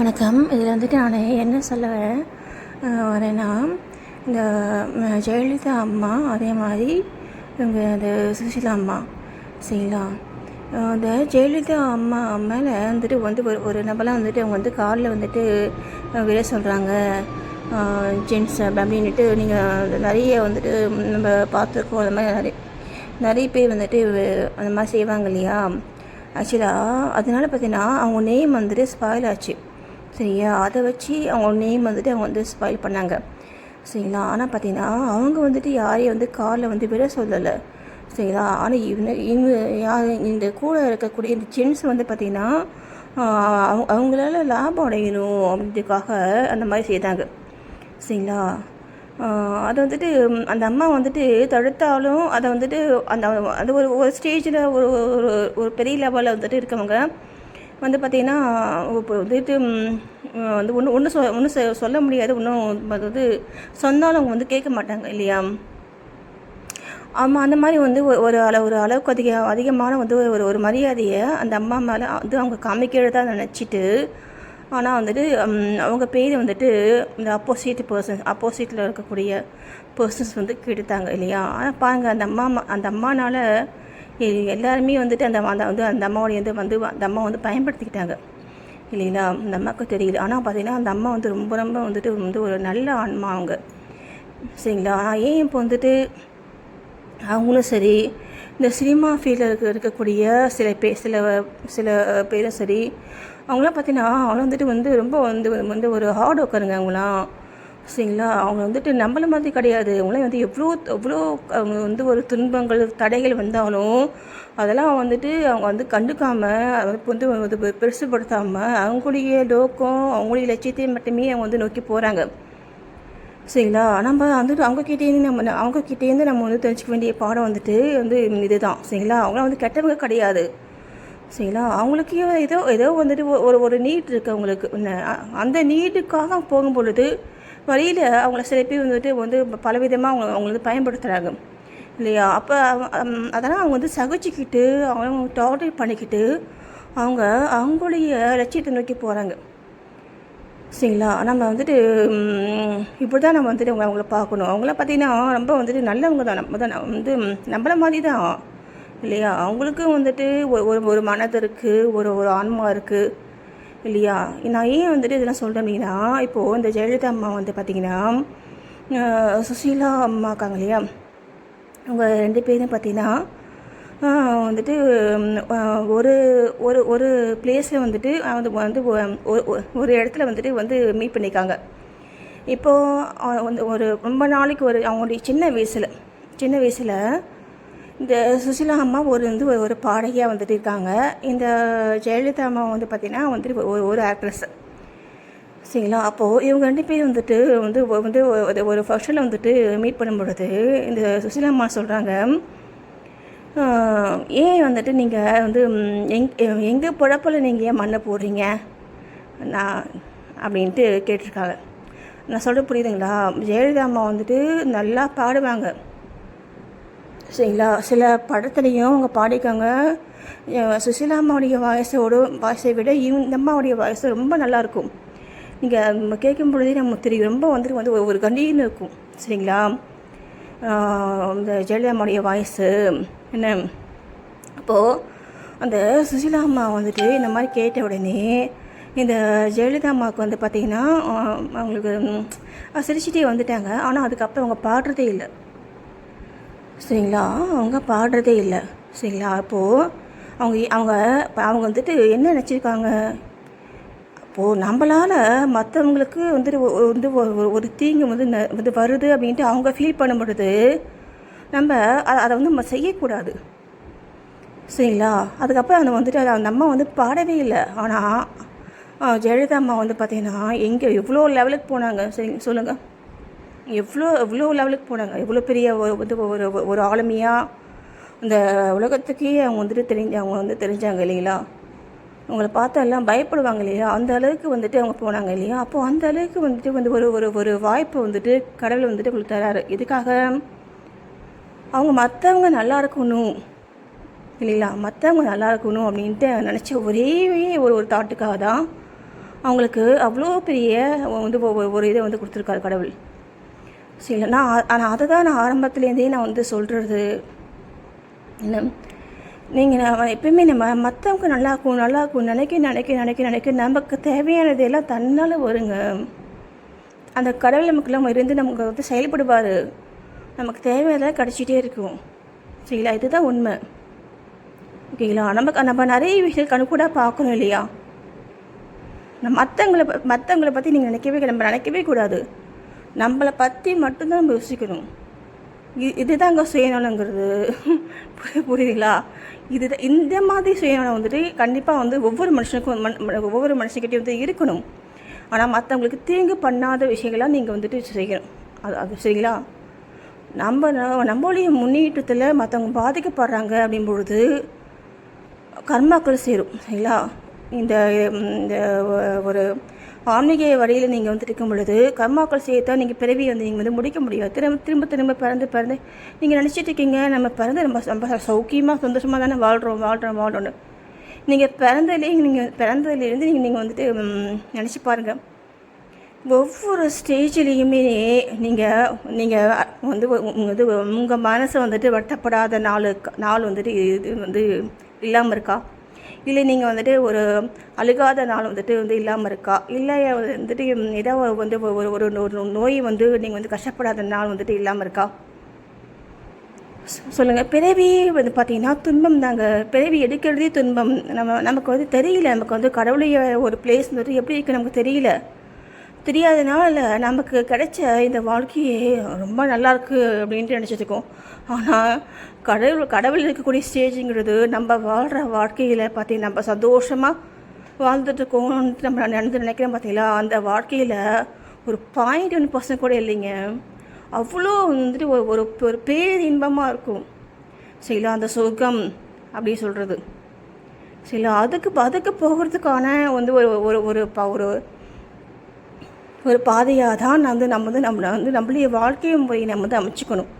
வணக்கம். இதில் வந்துட்டு நான் என்ன சொல்ல வரேன்? வரேன்னா இந்த ஜெயலலிதா அம்மா அதே மாதிரி இவங்க இந்த சுசிலா அம்மா சரிங்களா? இந்த ஜெயலலிதா அம்மா மேலே வந்துட்டு வந்து ஒரு ஒரு நபர்லாம் வந்துட்டு அவங்க வந்து காலில் வந்துட்டு விட விழ சொல்கிறாங்க ஜென்ஸ் அப்படின்ட்டு நீங்கள் நிறைய வந்துட்டு நம்ம பார்த்துருக்கோம். அந்த மாதிரி நிறைய நிறைய பேர் வந்துட்டு அந்த மாதிரி செய்வாங்க இல்லையா? ஆக்சுவலாக அதனால பார்த்தீங்கன்னா அவங்க நேம் வந்துட்டு ஸ்பாயில் ஆச்சு. சரியா? அதை வச்சு அவங்க நேம் வந்துட்டு அவங்க வந்து ஸ்பாயில் பண்ணாங்க. சரிங்களா? ஆனால் பார்த்தீங்கன்னா அவங்க வந்துட்டு யாரையும் வந்து காரில் வந்து விட சொல்லலை. சரிங்களா? ஆனால் இவங்க இவங்க யார் இந்த கூட இருக்கக்கூடிய இந்த ஜென்ஸ் வந்து பார்த்திங்கன்னா அவங்க அவங்களால லாபம் அடையணும் அப்படின்றதுக்காக அந்த மாதிரி செய்தாங்க. சரிங்களா? அதை வந்துட்டு அந்த அம்மா வந்துட்டு தடுத்தாலும் அதை வந்துட்டு அந்த அது ஒரு ஒரு ஸ்டேஜில் ஒரு ஒரு ஒரு பெரிய லெவலில் வந்துட்டு இருக்கவங்க வந்து பார்த்திங்கன்னா இப்போ வந்துட்டு வந்து ஒன்று ஒன்று சொ ஒன்றும் சொல்ல முடியாது. ஒன்றும் அது வந்து சொன்னாலும் அவங்க வந்து கேட்க மாட்டாங்க இல்லையா? ஆமாம் அந்த மாதிரி வந்து ஒரு அள அளவு ஒரு அளவுக்கு அதிக அதிகமான வந்து ஒரு ஒரு மரியாதையை அந்த அம்மா மேலே வந்து அவங்க காமிக்கிறதா நினச்சிட்டு ஆனால் வந்துட்டு அவங்க பேர் வந்துட்டு இந்த அப்போசிட் பர்சன்ஸ் அப்போசிட்டில் இருக்கக்கூடிய பர்சன்ஸ் வந்து கெடுத்தாங்க இல்லையா? ஆனால் பாருங்கள் அந்த அம்மா அந்த அம்மானால் எல்லாருமே வந்துட்டு அந்த அந்த வந்து அந்த அம்மாவுடைய வந்து வந்து அந்த அம்மா வந்து பயன்படுத்திக்கிட்டாங்க. இல்லைங்களா? அந்த அம்மாவுக்கு தெரியல ஆனால் பார்த்தீங்கன்னா அந்த அம்மா வந்து ரொம்ப ரொம்ப வந்துட்டு வந்து ஒரு நல்ல ஆன்மா அவங்க. சரிங்களா? ஆனால் ஏன் இப்போ வந்துட்டு அவங்களும் சரி இந்த சினிமா ஃபீல்டில் இருக்க இருக்கக்கூடிய சில பே சில சில பேரும் சரி அவங்களாம் பார்த்தீங்கன்னா அவங்களும் வந்துட்டு வந்து ரொம்ப வந்து வந்து ஒரு ஹார்ட் ஒர்க்கருங்க அவங்களாம். சரிங்களா? அவங்க வந்துட்டு நம்மள மாதிரி கிடையாது. அவங்களாம் வந்து எவ்வளோ எவ்வளோ அவங்க வந்து ஒரு துன்பங்கள் தடைகள் வந்தாலும் அதெல்லாம் வந்துட்டு அவங்க வந்து கண்டுக்காமல் அதுக்கு வந்து வந்து பெருசுப்படுத்தாமல் அவங்களுடைய நோக்கம் அவங்களுடைய லட்சியத்தை மட்டுமே அவங்க வந்து நோக்கி போகிறாங்க சரிங்களா? நம்ம வந்துட்டு அவங்கக்கிட்டேருந்து நம்ம அவங்கக்கிட்டேருந்து நம்ம வந்து தெரிஞ்சுக்க வேண்டிய பாடம் வந்துட்டு வந்து இதுதான். சரிங்களா? அவங்களாம் வந்து கெட்டவங்க கிடையாது. சரிங்களா? அவங்களுக்கு ஏதோ ஏதோ வந்துட்டு ஒரு ஒரு நீட் இருக்குது அவங்களுக்கு. என்ன, அந்த நீட்டுக்காக போகும் பொழுது வழியில் அவங்கள சில பேர் வந்துட்டு வந்து பலவிதமாக அவங்க அவங்க வந்து பயன்படுத்துகிறாங்க இல்லையா? அப்போ அதெல்லாம் அவங்க வந்து சகிச்சுக்கிட்டு அவங்க டார்டர் பண்ணிக்கிட்டு அவங்க அவங்களுடைய லட்சியத்தை நோக்கி போகிறாங்க சரிங்களா? நம்ம வந்துட்டு இப்படி தான் நம்ம வந்துட்டு அவங்க அவங்கள பார்க்கணும். அவங்கள பார்த்திங்கன்னா ரொம்ப வந்துட்டு நல்லவங்க தான். நம்ம தான் வந்து நம்மளை நம்மள மாதிரி தான். இல்லையா? அவங்களுக்கும் வந்துட்டு ஒரு ஒரு ஒரு மனது இருக்குது ஒரு ஒரு ஆன்மா இருக்குது இல்லையா? நான் ஏன் வந்துட்டு இதெல்லாம் சொல்கிறேன் அப்படின்னா இப்போது இந்த ஜெயலலிதா அம்மா வந்து பார்த்திங்கன்னா சுசீலா அம்மா இருக்காங்க இல்லையா? அவங்க ரெண்டு பேரும் பார்த்தீங்கன்னா வந்துட்டு ஒரு ஒரு ஒரு பிளேஸில் வந்துட்டு அது வந்து ஒரு இடத்துல வந்துட்டு வந்து மீட் பண்ணியிருக்காங்க இப்போது வந்து ஒரு ரொம்ப நாளைக்கு ஒரு அவங்களுடைய சின்ன வயசில் சின்ன வயசில் இந்த சுசிலா அம்மா ஒரு வந்து ஒரு- பாடகியாக வந்துட்டு இருக்காங்க. இந்த ஜெயலலிதா அம்மா வந்து பார்த்திங்கன்னா வந்துட்டு ஒரு ஒரு ஆக்ட்ரஸ் சரிங்களா? அப்போது இவங்க ரெண்டு பேரும் வந்துட்டு வந்து வந்து ஒரு- ஃபங்க்ஷனில் வந்துட்டு மீட் பண்ணும் பொழுது இந்த சுசிலா அம்மா சொல்கிறாங்க ஏன் வந்துட்டு நீங்கள் வந்து எங் எங்கள் பிழப்பில் நீங்கள் ஏன் மண்ணை போடுறீங்க? நான் அப்படின்ட்டு கேட்டிருக்காங்க. நான் சொல்ல புரியுதுங்களா? ஜெயலலிதா அம்மா வந்துட்டு நல்லா பாடுவாங்க. சரிங்களா சில படத்துலையும் அவங்க பாடிக்கோங்க சுசிலா அம்மாவுடைய வாய்ஸோட வாய்ஸை விட இவங்க இந்த அம்மாவுடைய வாய்ஸ் ரொம்ப நல்லாயிருக்கும். நீங்கள் கேட்கும் பொழுதே நமக்கு தெரியும் ரொம்ப வந்துட்டு வந்து ஒரு- கண்டின்னு இருக்கும் சரிங்களா? இந்த ஜெயலலிதா அம்மாவுடைய வாய்ஸு என்ன? அப்போது அந்த சுசீலா அம்மா வந்துட்டு இந்த மாதிரி கேட்ட உடனே இந்த ஜெயலலிதா அம்மாவுக்கு வந்து பார்த்திங்கன்னா அவங்களுக்கு சிரிச்சிட்டே வந்துட்டாங்க. ஆனால் அதுக்கப்புறம் அவங்க பாடுறதே இல்லை. சரிங்களா? அவங்க பாடுறதே இல்லை. சரிங்களா? அப்போது அவங்க அவங்க அவங்க வந்துட்டு என்ன நினச்சிருக்காங்க? அப்போது நம்மளால் மற்றவங்களுக்கு வந்துட்டு ஒ- வந்து ஒ- ஒரு தீங்கு வந்து ந- வந்து வருது அப்படின்ட்டு அவங்க ஃபீல் பண்ணும் பொழுது நம்ம அதை வந்து நம்ம செய்யக்கூடாது. சரிங்களா? அதுக்கப்புறம் அந்த வந்துட்டு அதை அந்த அம்மா வந்து பாடவே இல்லை. ஆனால் ஜெயலலிதா அம்மா வந்து பார்த்திங்கன்னா எங்கே எவ்வளோ லெவலுக்கு போனாங்க. சரி சொல்லுங்கள் எவ்வளோ எவ்வளோ லெவலுக்கு போனாங்க? எவ்வளோ பெரிய ஒரு வந்து ஒரு ஒரு ஆளுமையாக இந்த உலகத்துக்கே அவங்க வந்துட்டு தெரிஞ்சு அவங்க வந்து தெரிஞ்சாங்க இல்லைங்களா? அவங்கள பார்த்தா எல்லாம் பயப்படுவாங்க இல்லையா? அந்த அளவுக்கு வந்துட்டு அவங்க போனாங்க இல்லையா? அப்போது அந்த அளவுக்கு வந்துட்டு வந்து ஒரு ஒரு ஒரு வாய்ப்பு வந்துட்டு கடவுள் வந்துட்டு உங்களுக்கு தராரு. இதுக்காக அவங்க மற்றவங்க நல்லா இருக்கணும் இல்லைங்களா? மற்றவங்க நல்லா இருக்கணும் அப்படின்ட்டு நினச்ச ஒரே ஒரு ஒரு தாட்டுக்காக தான் அவங்களுக்கு அவ்வளோ பெரிய வந்து ஒரு இதை வந்து கொடுத்துருக்காரு கடவுள். சரி நான் ஆனால் அதை தான் நான் ஆரம்பத்துலேருந்தே நான் வந்து சொல்கிறது என்ன? நீங்கள் நான் எப்பயுமே நம்ம மற்றவங்க நல்லா இருக்கும் நல்லா இருக்கும் நினைக்க நினைக்க நினைக்க நினைக்க நமக்கு தேவையானது எல்லாம் தன்னால் வருங்க. அந்த கடவுள் நமக்குலாம் இருந்து நமக்கு வந்து செயல்படுவார். நமக்கு தேவையானதெல்லாம் கிடச்சிட்டே இருக்கும். சரிங்களா? இதுதான் உண்மை. ஓகேங்களா? நமக்கு நம்ம நிறைய விஷயம் கண்கூடாக பார்க்கணும் இல்லையா? நம்ம மற்றவங்களை மற்றவங்கள பற்றி நீங்கள் நினைக்கவே நம்ம நினைக்கவே கூடாது. நம்மளை பற்றி மட்டும்தான் நம்ம யோசிக்கணும். இதுதான் இதுதாங்க சுயநலங்கிறது புரிய புரியுதுங்களா? இது இந்த மாதிரி சுயநலம் வந்துட்டு கண்டிப்பாக வந்து ஒவ்வொரு மனுஷனுக்கும் மன்- ஒவ்வொரு மனுஷங்கிட்டையும் வந்து இருக்கணும். ஆனால் மற்றவங்களுக்கு தீங்கு பண்ணாத விஷயங்கள்லாம் நீங்கள் வந்துட்டு செய்யணும். அது அது சரிங்களா? நம்ம நம்மளுடைய முன்னேற்றத்தில் மற்றவங்க பாதிக்கப்படுறாங்க அப்படின் பொழுது கர்மாக்கள் சேரும் சரிங்களா? இந்த இந்த ஒரு ஆன்மீக வழியில் நீங்கள் வந்துட்டு இருக்கும் பொழுது கர்மாக்கள் சேர்த்தா நீங்கள் பிறவி வந்து நீங்கள் வந்து முடிக்க முடியாது திரும்ப திரும்ப திரும்ப பிறந்து பிறந்து. நீங்கள் நினச்சிட்டு இருக்கீங்க நம்ம பிறந்து நம்ம ரொம்ப சௌக்கியமாக சந்தோஷமாக தானே வாழ்கிறோம் வாழ்கிறோம் வாழ்கிறோன்னு நீங்கள் பிறந்ததுலேயே நீங்கள் பிறந்ததுலேருந்து நீங்கள் நீங்கள் வந்துட்டு நினச்சி பாருங்கள் ஒவ்வொரு ஸ்டேஜ்லேயுமே நீங்கள் நீங்கள் வந்து வந்து இது உங்கள் மனசை வந்துட்டு வருத்தப்படாத நாள் நாள் வந்துட்டு இது வந்து இல்லாமல் இருக்கா? இல்லை நீங்கள் வந்துட்டு ஒரு அழுகாத நாள் வந்துட்டு வந்து இல்லாமல் இருக்கா? இல்லை வந்துட்டு ஏதோ வந்து ஒரு ஒரு நோய் வந்து நீங்கள் வந்து கஷ்டப்படாத நாள் வந்துட்டு இல்லாமல் இருக்கா? சொல்லுங்கள் பிறவி வந்து பார்த்தீங்கன்னா துன்பம் தாங்க. பிறவி எடுக்கிறதே துன்பம். நம்ம நமக்கு வந்து தெரியல. நமக்கு வந்து கடவுளைய ஒரு பிளேஸ் வந்துட்டு எப்படி இருக்குது நமக்கு தெரியல. தெரியாதனால நமக்கு கிடைச்ச இந்த வாழ்க்கையே ரொம்ப நல்லாயிருக்கு அப்படின்ட்டு நினச்சிட்ருக்கோம் ஆனால் கடவுள் கடவுள் இருக்கக்கூடிய ஸ்டேஜுங்கிறது நம்ம வாழ்கிற வாழ்க்கையில் பார்த்தீங்கன்னா நம்ம சந்தோஷமாக வாழ்ந்துட்டு நம்ம நினைந்து நினைக்கிறோம் பார்த்தீங்களா அந்த வாழ்க்கையில் ஒரு பாயிண்ட் ஒன் பர்சன்ட் கூட இல்லைங்க. அவ்வளோ வந்துட்டு ஒரு ஒரு பேர் இன்பமாக இருக்கும். சரிங்களா? அந்த சுகம் அப்படின்னு சொல்கிறது சரிங்களா? அதுக்கு அதுக்கு போகிறதுக்கான வந்து ஒரு ஒரு ஒரு ப- ஒரு பாதையாக தான் நான் வந்து நம்ம வந்து நம்மளை வந்து நம்மளுடைய வாழ்க்கை முறையை நம்ம வந்து அமைச்சுக்கணும்.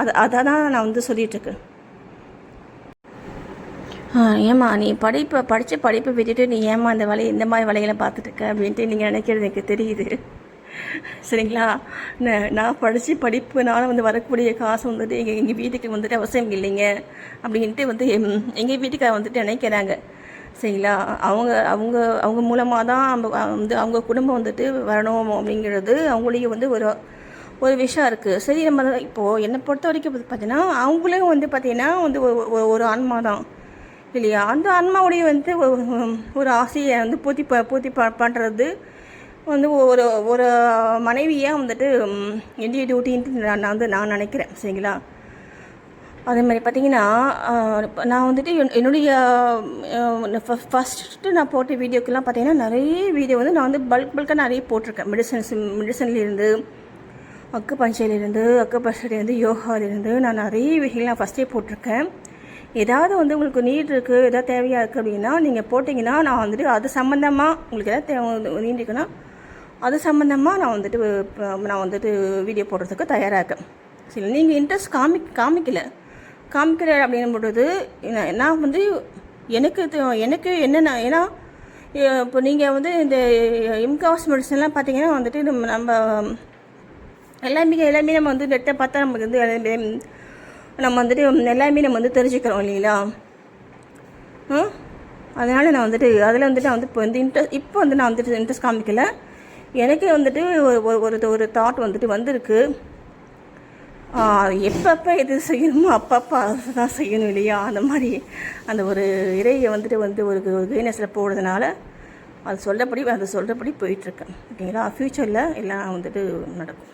அது அதை தான் நான் வந்து சொல்லிகிட்ருக்கேன் ஏம்மா நீ படிப்பை படித்த படிப்பை விட்டுட்டு நீ ஏம்மா இந்த வேலையை இந்த மாதிரி வேலைகளை பார்த்துட்டுருக்க அப்படின்ட்டு நீங்கள் நினைக்கிறது எனக்கு தெரியுது. சரிங்களா? நான் நான் படித்து படிப்புனால வந்து வரக்கூடிய காசு வந்துட்டு எங்கள் எங்கள் வீட்டுக்கு வந்துட்டு அவசியம் இல்லைங்க. அப்படின்ட்டு வந்து எங்கள் வீட்டுக்கார வந்துட்டு நினைக்கிறாங்க. சரிங்களா? அவங்க அவங்க அவங்க மூலமாக தான் வந்து அவங்க குடும்பம் வந்துட்டு வரணும் அப்படிங்கிறது அவங்களுடைய வந்து ஒரு ஒரு விஷயம் இருக்குது சரி நம்ம இப்போது என்னை பொறுத்த வரைக்கும் பார்த்தீங்கன்னா அவங்களே வந்து பார்த்தீங்கன்னா வந்து ஒரு- ஆன்மா தான் இல்லையா? அந்த ஆன்மாவுடைய வந்து ஒரு- ஆசையை வந்து பூர்த்தி ப பூர்த்தி ப பண்ணுறது வந்து ஒரு ஒரு மனைவியாக வந்துட்டு ம், என்னுடைய டியூட்டின்ட்டு நான் வந்து நான் நினைக்கிறேன். சரிங்களா? அதே மாதிரி பார்த்தீங்கன்னா நான் வந்துட்டு என்னுடைய ஃபஸ்ட்டு நான் போட்ட வீடியோக்கெல்லாம் பார்த்தீங்கன்னா நிறைய வீடியோ வந்து நான் வந்து பல்க் பல்காக நிறைய போட்டிருக்கேன். மெடிசன்ஸ் மெடிசன்லேருந்து அக்கு பஞ்சையிலேருந்து அக்கு பஞ்சையிலேருந்து யோகாவிலேருந்து நான் நிறைய விஷயங்கள் நான் ஃபஸ்ட்டே போட்டிருக்கேன். ஏதாவது வந்து உங்களுக்கு நீட் இருக்குது ஏதாவது தேவையாக இருக்குது அப்படின்னா நீங்கள் போட்டிங்கன்னா நான் வந்துட்டு அது சம்மந்தமாக உங்களுக்கு ஏதாவது தேவை நீட் இருக்குன்னா அது சம்மந்தமாக நான் வந்துட்டு நான் வந்துட்டு வீடியோ போடுறதுக்கு தயாராக இருக்கேன். சரி நீங்கள் இன்ட்ரெஸ்ட் காமி காமிக்கலை. காமிக்கிறார் அப்படின்னும் பொழுது நான் நான் வந்து எனக்கு எனக்கு என்னென்ன ஏன்னா இப்போ நீங்கள் வந்து இந்த இம்காஸ் மெடிசன்லாம் பார்த்தீங்கன்னா வந்துட்டு நம்ம நம்ம எல்லாமே எல்லாமே நம்ம வந்து நெட்டை பார்த்தா நமக்கு வந்து எல்லாமே நம்ம வந்துட்டு எல்லாமே நம்ம வந்து தெரிஞ்சுக்கிறோம் இல்லைங்களா? அதனால் நான் வந்துட்டு அதில் வந்துட்டு நான் வந்து இப்போ வந்து இன்ட்ரெஸ்ட் இப்போ வந்து நான் வந்துட்டு இன்ட்ரெஸ்ட் காமிக்கல. எனக்கு வந்துட்டு ஒரு ஒரு- ஒரு ஒரு தாட் வந்துட்டு வந்திருக்கு. எப்பப்போ எது செய்யணுமோ அப்பப்போ அதுதான் செய்யணும் இல்லையா? அந்த மாதிரி அந்த ஒரு இறையை வந்துட்டு வந்து ஒரு வீனஸில் போடுறதுனால அது சொல்லப்படி அது சொல்கிறபடி போயிட்டுருக்கேன் ஓகேங்களா? ஃப்யூச்சரில் எல்லாம் வந்துட்டு நடக்கும்.